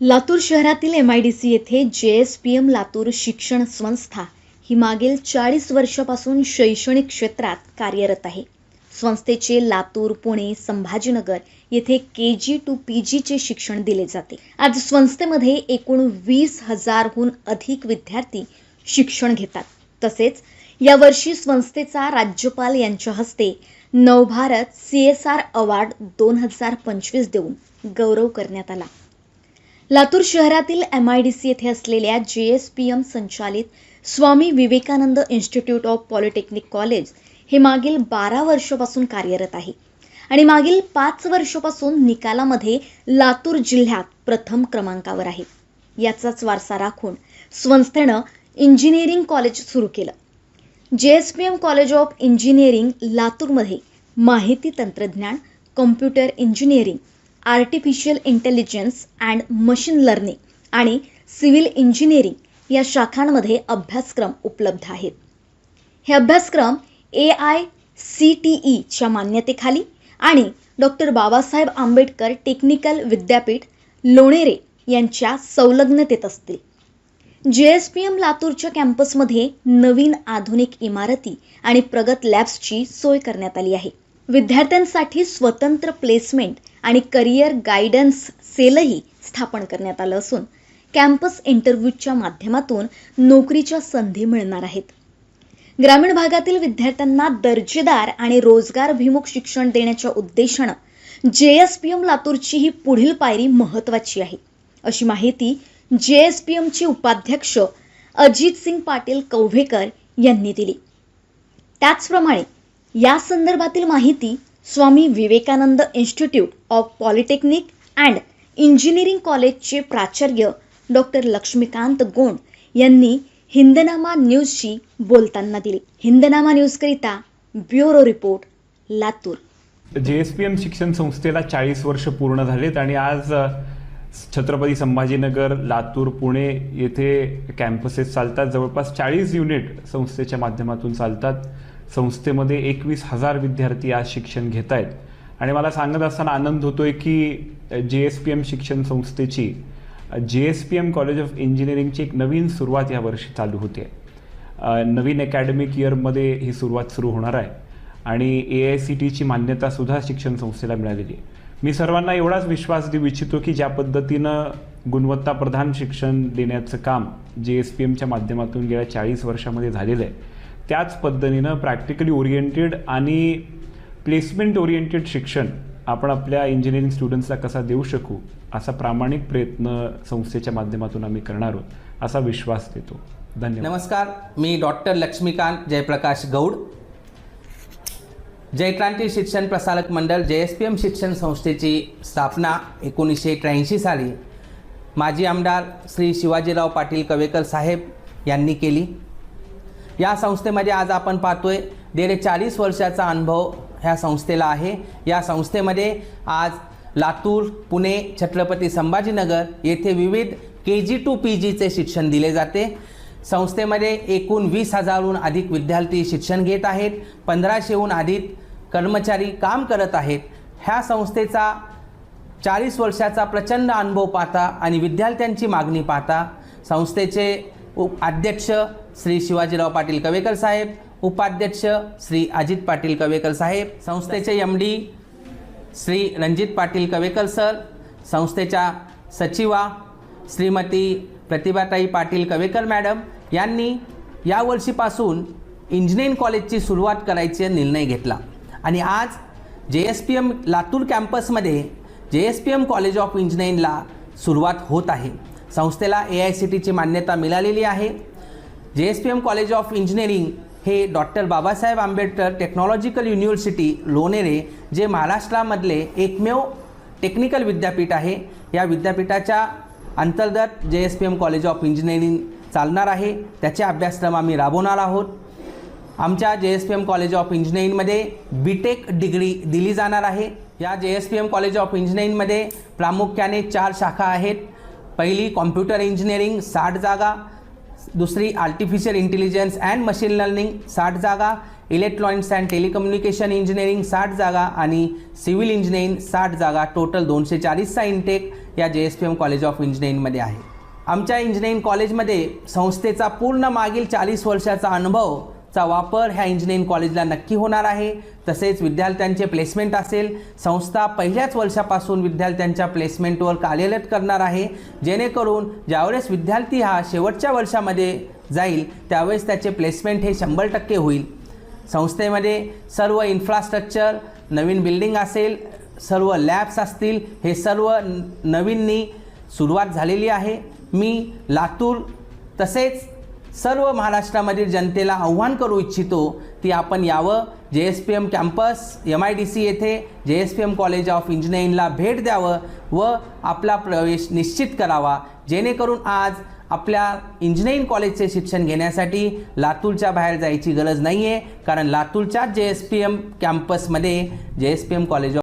लातूर शहरातील M I D C येथे J S P M Latur शिक्षण संस्था ही मागील चाळीस वर्षापासून शैक्षणिक क्षेत्रात कार्यरत आहे. संस्थेचे लातूर पुणे संभाजीनगर येथे के जी टू पी जीचे शिक्षण दिले जाते. आज संस्थेमध्ये एकूण वीस हजारहून अधिक विद्यार्थी शिक्षण घेतात. तसेच यावर्षी संस्थेचा राज्यपाल यांच्या हस्ते Navbharat C S R award दोन हजार पंचवीस देऊन गौरव करण्यात आला. लातूर शहरातील एम आय डी सी येथे असलेल्या जे एस पी एम संचालित Swami Vivekananda institute of polytechnic college हे मागील बारा वर्षापासून कार्यरत आहे. आणि मागील पाच वर्षापासून निकालामध्ये लातूर जिल्ह्यात प्रथम क्रमांकावर आहे. याचाच वारसा राखून संस्थेनं इंजिनिअरिंग कॉलेज सुरू केलं. J S P M college of engineering लातूरमध्ये माहिती तंत्रज्ञान computer engineering artificial intelligence and machine learning आणि सिव्हिल इंजिनिअरिंग या शाखांमध्ये अभ्यासक्रम उपलब्ध आहेत. हे अभ्यासक्रम ए आय सी टी ईच्या मान्यतेखाली आणि डॉक्टर बाबासाहेब आंबेडकर टेक्निकल विद्यापीठ लोणेरे यांच्या संलग्नतेत असतील. जे एस पी एम लातूरच्या कॅम्पसमध्ये नवीन आधुनिक इमारती आणि प्रगत लॅब्सची सोय करण्यात आली आहे. विद्यार्थ्यांसाठी स्वतंत्र प्लेसमेंट आणि करिअर गायडन्स सेलही स्थापन करण्यात आलं असून कॅम्पस इंटरव्ह्यूच्या माध्यमातून नोकरीच्या संधी मिळणार आहेत. ग्रामीण भागातील विद्यार्थ्यांना दर्जेदार आणि रोजगारभिमुख शिक्षण देण्याच्या उद्देशानं जे एस पी एम लातूरची ही पुढील पायरी महत्त्वाची आहे. अशी माहिती जे एस पी एमचे उपाध्यक्ष अजित सिंग पाटील कौव्हेकर यांनी दिली. त्याचप्रमाणे या संदर्भातील माहिती Swami Vivekananda institute of polytechnic and engineering कॉलेजचे प्राचार्य डॉक्टर लक्ष्मीकांत गोंड यांनी हिंदनामा न्यूजशी बोलताना दिली. Hindnama न्यूजकरिता bureau report Latur. J S P M शिक्षण संस्थेला चाळीस वर्ष पूर्ण झालेत आणि आज छत्रपती संभाजीनगर लातूर पुणे येथे कॅम्पसेस चालतात. जवळपास चाळीस युनिट संस्थेच्या माध्यमातून चालतात. संस्थेमध्ये एकवीस हजार विद्यार्थी आज शिक्षण घेत आहेत आणि मला सांगत असताना आनंद होतोय की जे एस पी एम शिक्षण संस्थेची J S P M college of इंजिनिअरिंगची एक नवीन सुरुवात या वर्षी चालू होते. नवीन अकॅडमिक इयरमध्ये ही सुरुवात सुरू होणार आहे. आणि ए आय सी टीची मान्यतासुद्धा शिक्षण संस्थेला मिळालेली आहे. मी सर्वांना एवढाच विश्वास देऊ इच्छितो की ज्या पद्धतीनं गुणवत्ताप्रधान शिक्षण देण्याचं काम जे एस पी एमच्या माध्यमातून गेल्या चाळीस वर्षामध्ये झालेलं आहे त्याच पद्धतीनं प्रॅक्टिकली ओरिएंटेड आणि प्लेसमेंट ओरिएंटेड शिक्षण आपण आपल्या इंजिनिअरिंग स्टुडंट्सला कसा देऊ शकू असा प्रामाणिक प्रयत्न संस्थेच्या माध्यमातून आम्ही करणार आहोत असा विश्वास देतो. धन्यवाद. नमस्कार मी डॉक्टर लक्ष्मीकांत जयप्रकाश गौड जयक्रांती शिक्षण प्रसारक मंडळ जे एस पी एम शिक्षण संस्थेची स्थापना एकोणीसशे त्र्याऐंशी साली माजी आमदार श्री शिवाजीराव पाटील कवेकर साहेब यांनी केली. या संस्थेमध्ये आज आपण पाहतोय गेले चाळीस वर्षाचा अनुभव ह्या संस्थेला आहे. या संस्थेमध्ये आज लातूर पुणे छत्रपती संभाजीनगर येथे विविध के जी टू पी जीचे शिक्षण दिले जाते. संस्थेमध्ये एकूण वीस हजारहून अधिक विद्यार्थी शिक्षण घेत आहेत. पंधराशेहून अधिक कर्मचारी काम करत आहेत. ह्या संस्थेचा चाळीस वर्षाचा प्रचंड अनुभव पाहता आणि विद्यार्थ्यांची मागणी पाहता संस्थेचे उप अध्यक्ष श्री शिवाजीराव पाटील कवेकर साहेब उपाध्यक्ष श्री अजित पाटील कवेकर साहेब संस्थेचे M D Shri Ranjit Patil Kavekar sir संस्थेच्या सचिवा श्रीमती प्रतिभाताई पाटील कवेकर मॅडम यांनी यावर्षीपासून इंजिनिअरिंग कॉलेजची सुरुवात करायचा निर्णय घेतला. आणि आज J S P M Latur कॅम्पसमध्ये J S P M college of इंजिनिअरिंगला सुरुवात होत आहे. संस्थेला ए आय सी टीची मान्यता मिळालेली आहे. J S P M college of engineering हे doctor Babasaheb Ambedkar technological university Lonere जे महाराष्ट्रामधले एकमेव टेक्निकल विद्यापीठ आहे या विद्यापीठाच्या अंतर्गत J S P M college of engineering चालणार आहे. त्याचे अभ्यासक्रम आम्ही राबवणार आहोत. आमच्या J S P M college of इंजिनिअरिंगमध्ये बी टेक डिग्री दिली जाणार आहे. या J S P M college of इंजिनिअरिंगमध्ये प्रामुख्याने चार शाखा आहेत. पहिली कॉम्प्युटर इंजिनिअरिंग साठ जागा. दुसरी artificial intelligence and machine learning साठ जागा. इलेक्ट्रॉनिक्स अँड टेलिकम्युनिकेशन इंजिनिअरिंग साठ जागा. आणि सिव्हिल इंजिनिअरिंग साठ जागा. टोटल दोनशे चाळीसचा इंटेक या J S P M college of इंजिनिअरिंगमध्ये आहे. आमच्या इंजिनिअरिंग कॉलेजमध्ये संस्थेचा पूर्ण मागील चाळीस वर्षाचा अनुभव चा वापर ह्या इंजिनिअरिंग कॉलेजला नक्की होणार आहे. तसेच विद्यार्थ्यांचे प्लेसमेंट असेल. संस्था पहिल्याच वर्षापासून विद्यार्थ्यांच्या प्लेसमेंटवर कार्यरत करणार आहे. जेणेकरून ज्यावेळेस विद्यार्थी हा शेवटच्या वर्षामध्ये जाईल त्यावेळेस त्याचे प्लेसमेंट हे शंभर टक्के होईल. संस्थेमध्ये सर्व इन्फ्रास्ट्रक्चर नवीन बिल्डिंग असेल सर्व लॅब्स असतील हे सर्व नवीननी सुरुवात झालेली आहे. मी लातूर तसेच सर्व महाराष्ट्रामधील जनतेला आव्हान करू इच्छितो की आपण यावं. J S P M campus M I D C येथे J S P M college of इंजिनिअरिंगला भेट द्यावं व आपला प्रवेश निश्चित करावा. जेणेकरून आज आपल्या इंजिनिअरिंग कॉलेजचे शिक्षण घेण्यासाठी लातूरच्या बाहेर जायची गरज नाही आहे कारण लातूरच्याच जे एस पी एम कॅम्पसमध्ये J S P M college of